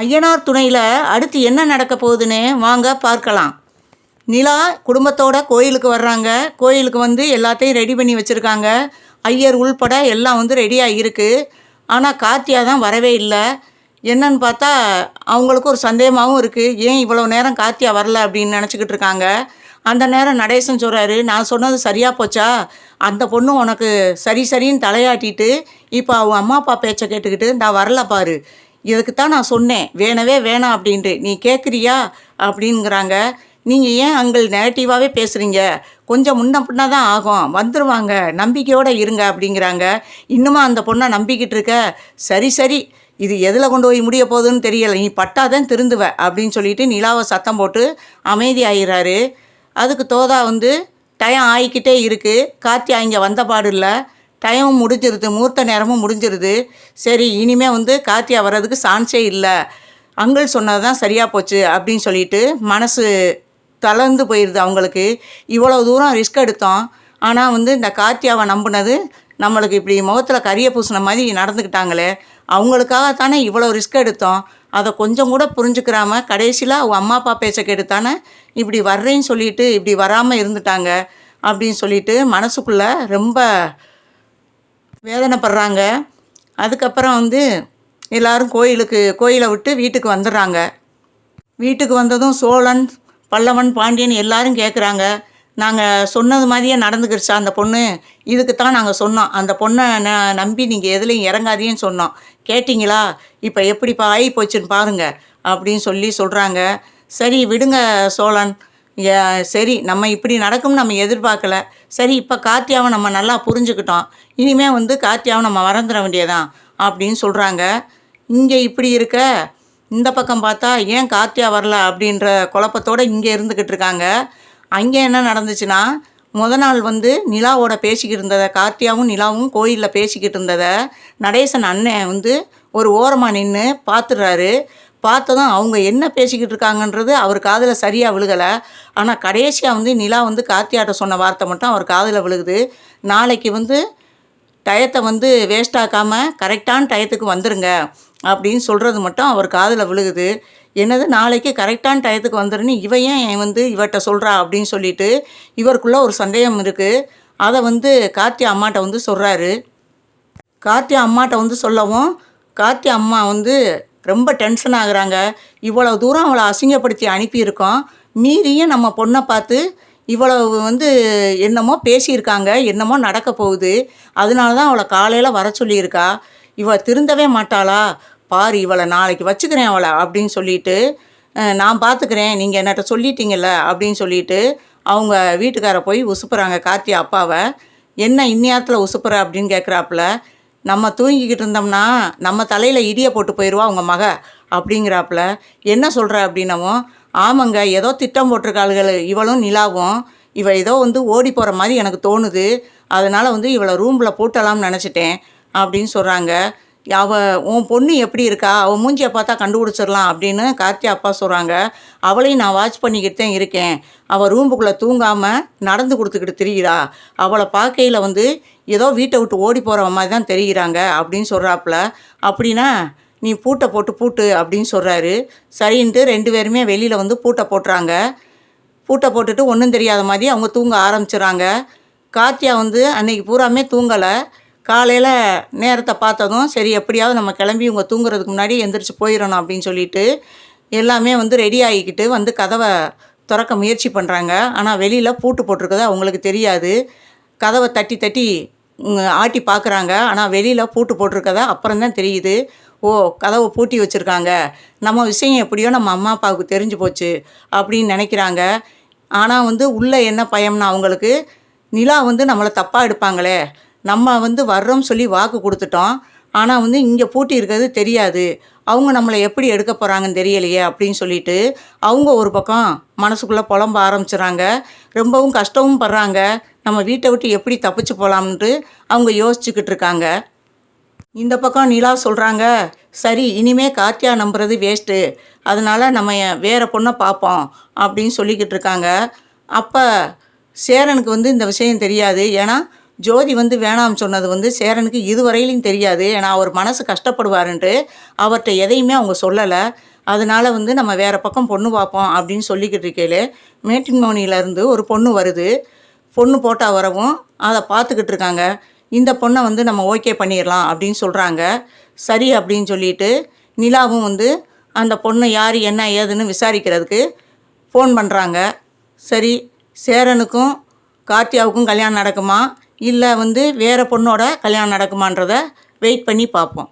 ஐயனார் துணையில் அடுத்து என்ன நடக்க போகுதுன்னு வாங்க பார்க்கலாம். நிலா குடும்பத்தோட கோயிலுக்கு வர்றாங்க. கோயிலுக்கு வந்து எல்லாத்தையும் ரெடி பண்ணி வச்சுருக்காங்க. ஐயர் உள்பட எல்லாம் வந்து ரெடியாக இருக்குது ஆனால் கார்த்தியா தான் வரவே இல்லை. என்னன்னு பார்த்தா அவங்களுக்கு ஒரு சந்தேகமாகவும் இருக்குது ஏன் இவ்வளோ நேரம் கார்த்தியா வரல அப்படின்னு நினச்சிக்கிட்டு இருக்காங்க. அந்த நேரம் நடேசன் சொல்கிறாரு நான் சொன்னது சரியாக போச்சா? அந்த பொண்ணு உனக்கு சரி சரின்னு தலையாட்டிட்டு இப்போ அவங்க அம்மா அப்பா பேச்சை கேட்டுக்கிட்டு நான் வரல பாரு. இதுக்கு தான் நான் சொன்னேன். வேணவே வேணாம் அப்படின்ட்டு. நீ கேட்குறியா அப்படிங்கிறாங்க நீங்கள் ஏன் அங்கள் நெகட்டிவாகவே பேசுகிறீங்க கொஞ்சம் முன்ன பின்ன தான் ஆகும். வந்துடுவாங்க நம்பிக்கையோடு இருங்க அப்படிங்கிறாங்க. இன்னுமா அந்த பொண்ணை நம்பிக்கிட்டு இருக்க? சரி சரி. இது எதில் கொண்டு போய் முடிய போகுதுன்னு தெரியலை. நீ பட்டாதான் திருந்துவ அப்படின்னு சொல்லிட்டு நிலாவை சத்தம் போட்டு அமைதி ஆயிடுறாரு அதுக்கு தோதா வந்து டயம் ஆகிக்கிட்டே இருக்குது கார்த்தியா இங்கே வந்த பாடு இல்லை. டைமும் முடிஞ்சிருது மூர்த்த நேரமும் முடிஞ்சிருது. சரி இனிமேல் வந்து கார்த்தியா வர்றதுக்கு சான்ஸே இல்லை. அங்கிள் சொன்னது தான் சரியாக போச்சு அப்படின்னு சொல்லிட்டு மனசு தளர்ந்து போயிடுது அவங்களுக்கு. இவ்வளோ தூரம் ரிஸ்க் எடுத்தோம். ஆனால் வந்து இந்த கார்த்தியாவை நம்பினது நம்மளுக்கு இப்படி முகத்தில் கரியை பூசின மாதிரி நடந்துக்கிட்டாங்களே அவங்களுக்காக தானே இவ்வளோ ரிஸ்க் எடுத்தோம். அதை கொஞ்சம் கூட புரிஞ்சுக்கிறாம கடைசியில் அவங்க அம்மா அப்பா பேச்சை கேட்டுத்தானே இப்படி வர்றேன்னு சொல்லிட்டு இப்படி வராமல் இருந்துட்டாங்க அப்படின்னு சொல்லிட்டு மனசுக்குள்ளே ரொம்ப வேதனைப்படுறாங்க. அதுக்கப்புறம் வந்து எல்லாரும் கோயிலுக்கு கோயிலை விட்டு வீட்டுக்கு வந்துடுறாங்க. வீட்டுக்கு வந்ததும் சோழன் பல்லவன் பாண்டியன் எல்லாரும் கேட்குறாங்க நாங்கள் சொன்னது மாதிரியே நடந்துக்கிடுச்சா அந்த பொண்ணு? இதுக்கு தான் நாங்கள் சொன்னோம். அந்த பொண்ணை ந நம்பி நீங்கள் எதுலேயும் இறங்காதீன்னு சொன்னோம். கேட்டிங்களா? இப்போ எப்படிப்பா ஆகி போச்சுன்னு பாருங்கள் அப்படின்னு சொல்லி சொல்கிறாங்க சரி விடுங்க சோழன். சரி நம்ம இப்படி நடக்கும்னு நம்ம எதிர்பார்க்கல. சரி இப்போ கார்த்தியாவை நம்ம நல்லா புரிஞ்சுக்கிட்டோம். இனிமே வந்து கார்த்தியாவை நம்ம மறந்துட வேண்டியதான் அப்படின்னு சொல்கிறாங்க இங்கே இப்படி இருக்க? இந்த பக்கம் பார்த்தா ஏன் கார்த்தியா வரல அப்படின்ற குழப்பத்தோடு இங்கே இருந்துக்கிட்டு இருக்காங்க. அங்கே என்ன நடந்துச்சுன்னா முத நாள் வந்து நிலாவோட பேசிக்கிட்டு இருந்ததை கார்த்தியாவும் நிலாவும் கோயிலில் பேசிக்கிட்டு இருந்ததை நடேசன் அண்ணன் வந்து ஒரு ஓரமாக நின்று பார்த்துடுறாரு. பார்த்ததும் அவங்க என்ன பேசிக்கிட்டு இருக்காங்கன்றது அவர் காதில் சரியாக விழுகலை. ஆனால் கடைசியாக வந்து நிலா வந்து காத்தியாட்ட சொன்ன வார்த்தை மட்டும் அவர் காதில் விழுகுது. நாளைக்கு வந்து டயத்தை வந்து வேஸ்ட் ஆக்காமல் கரெக்டான டயத்துக்கு வந்துருங்க அப்படின்னு சொல்கிறது மட்டும் அவர் காதில் விழுகுது. என்னது? நாளைக்கு கரெக்டான டயத்துக்கு வந்துருன்னு இவ ஏன் வந்து இவர்கிட்ட சொல்கிறா அப்படின்னு சொல்லிட்டு இவருக்குள்ளே ஒரு சந்தேகம் இருக்குது அதை வந்து கார்த்தி அம்மாட்ட வந்து சொல்கிறாரு கார்த்தி அம்மாட்ட வந்து சொல்லவும் கார்த்தி அம்மா வந்து ரொம்ப டென்ஷன் ஆகுறாங்க. இவ்வளோ தூரம் அவளை அசிங்கப்படுத்தி அனுப்பியிருக்கோம். மீறியும் நம்ம பொண்ணை பார்த்து இவ்வளவு வந்து என்னமோ பேசியிருக்காங்க என்னமோ நடக்க போகுது. அதனால தான் அவளை காலையில் வர சொல்லியிருக்கா. இவள் திருந்தவே மாட்டாளா? பாரு இவளை நாளைக்கு வச்சுக்கிறேன் அவளை அப்படின்னு சொல்லிட்டு நான் பார்த்துக்கிறேன் நீங்கள் என்னட்ட சொல்லிட்டீங்கல்ல அப்படின்னு சொல்லிட்டு அவங்க வீட்டுக்கார போய் உசுப்புறாங்க கார்த்தி அப்பாவை. என்ன இந்நேரத்தில் உசுப்புற அப்படின்னு கேட்குறாப்புல நம்ம தூங்கிக்கிட்டு இருந்தோம்னா நம்ம தலையில் இடியை போட்டு போயிடுவா உங்கள் மக அப்படிங்கிறாப்புல. என்ன சொல்கிற அப்படின்னவும் ஆமாங்க ஏதோ திட்டம் போட்டிருக்காளுகள் இவளும் நிலாவும் இவ ஏதோ வந்து ஓடி போகிற மாதிரி எனக்கு தோணுது. அதனால் வந்து இவளை ரூமில் போட்டலாம்னு நினச்சிட்டேன் அப்படின்னு சொல்கிறாங்க அவள் உன் பொண்ணு எப்படி இருக்கா? அவள் மூஞ்சியை பார்த்தா கண்டுபிடிச்சிடலாம் அப்படின்னு கார்த்தி அப்பா சொல்கிறாங்க அவளையும் நான் வாட்ச் பண்ணிக்கிட்டு தான் இருக்கேன். அவள் ரூமுக்குள்ளே தூங்காமல் நடந்து கொடுத்துக்கிட்டு திரிகிறா அவளை பார்க்கையில் வந்து ஏதோ வீட்டை விட்டு ஓடி போகிற மாதிரி தான் தெரிகிறாங்க அப்படின்னு சொல்கிறாப்புல அப்படின்னா நீ பூட்டை போட்டு பூட்டு அப்படின்னு சொல்கிறாரு சரின்ட்டு ரெண்டு பேருமே வெளியில் வந்து பூட்டை போட்டுறாங்க. பூட்டை போட்டுட்டு ஒன்றும் தெரியாத மாதிரி அவங்க தூங்க ஆரம்பிச்சிடுறாங்க. கார்த்தியா வந்து அன்னைக்கு பூராமே தூங்கலை. காலையில் நேரத்தை பார்த்ததும் சரி எப்படியாவது நம்ம கிளம்பி இவங்க தூங்குறதுக்கு முன்னாடி எந்திரிச்சு போயிடணும் அப்படின்னு சொல்லிட்டு எல்லாமே வந்து ரெடி ஆகிக்கிட்டு வந்து கதவை திறக்க முயற்சி பண்ணுறாங்க ஆனால் வெளியில் பூட்டு போட்டிருக்கது அவங்களுக்கு தெரியாது. கதவை தட்டி தட்டி ஆட்டி பார்க்குறாங்க ஆனால் வெளியில் பூட்டு போட்டிருக்கதா அப்புறம் தான் தெரியுது. ஓ கதவை பூட்டி வச்சுருக்காங்க. நம்ம விஷயம் எப்படியோ நம்ம அம்மா அப்பாவுக்கு தெரிஞ்சு போச்சு அப்படின்னு நினைக்கிறாங்க. ஆனால் வந்து உள்ளே என்ன பயம்னா அவங்களுக்கு நிலா வந்து நம்மளை தப்பாக எடுப்பாங்களே. நம்ம வந்து வர்றோம்னு சொல்லி வாக்கு கொடுத்துட்டோம். ஆனால் வந்து இங்கே பூட்டி இருக்கிறது தெரியாது. அவங்க நம்மளை எப்படி எடுக்க போகிறாங்கன்னு தெரியலையே அப்படின்னு சொல்லிட்டு அவங்க ஒரு பக்கம் மனசுக்குள்ளே புலம்ப ஆரம்பிச்சிடுறாங்க ரொம்பவும் கஷ்டமும் படுறாங்க. நம்ம வீட்டை விட்டு எப்படி தப்பிச்சு போகலாம்ன்ட்டு அவங்க யோசிச்சுக்கிட்டு இருக்காங்க. இந்த பக்கம் நிலா சொல்கிறாங்க சரி இனிமே கார்த்தியா நம்புறது வேஸ்ட்டு அதனால் நம்ம வேறு பொண்ணை பார்ப்போம் அப்படின்னு சொல்லிக்கிட்டு இருக்காங்க. அப்போ சேரனுக்கு வந்து இந்த விஷயம் தெரியாது. ஏன்னா ஜோதி வந்து வேணாம் சொன்னது வந்து சேரனுக்கு இதுவரையிலும் தெரியாது. ஏன்னா அவர் மனசு கஷ்டப்படுவாருன்ட்டு அவர்கிட்ட எதையுமே அவங்க சொல்லலை. அதனால் வந்து நம்ம வேறு பக்கம் பொண்ணு பார்ப்போம் அப்படின்னு சொல்லிக்கிட்டு இருக்கையிலே மேட்டின்மோனியிலேருந்து ஒரு பொண்ணு வருது. பொண்ணு போட்டால் வரவும் அதை பார்த்துக்கிட்டு இருக்காங்க. இந்த பொண்ணை வந்து நம்ம ஓகே பண்ணிடலாம் அப்படின்னு சொல்கிறாங்க சரி அப்படின்னு சொல்லிட்டு நிலாவும் வந்து அந்த பொண்ணு யார் என்ன ஏதுன்னு விசாரிக்கிறதுக்கு ஃபோன் பண்ணுறாங்க சரி சேரனுக்கும் கார்த்தியாவுக்கும் கல்யாணம் நடக்குமா? இல்லை வந்து வேறு பொண்ணோட கல்யாணம் நடக்குமான்றதை வெயிட் பண்ணி பார்ப்போம்.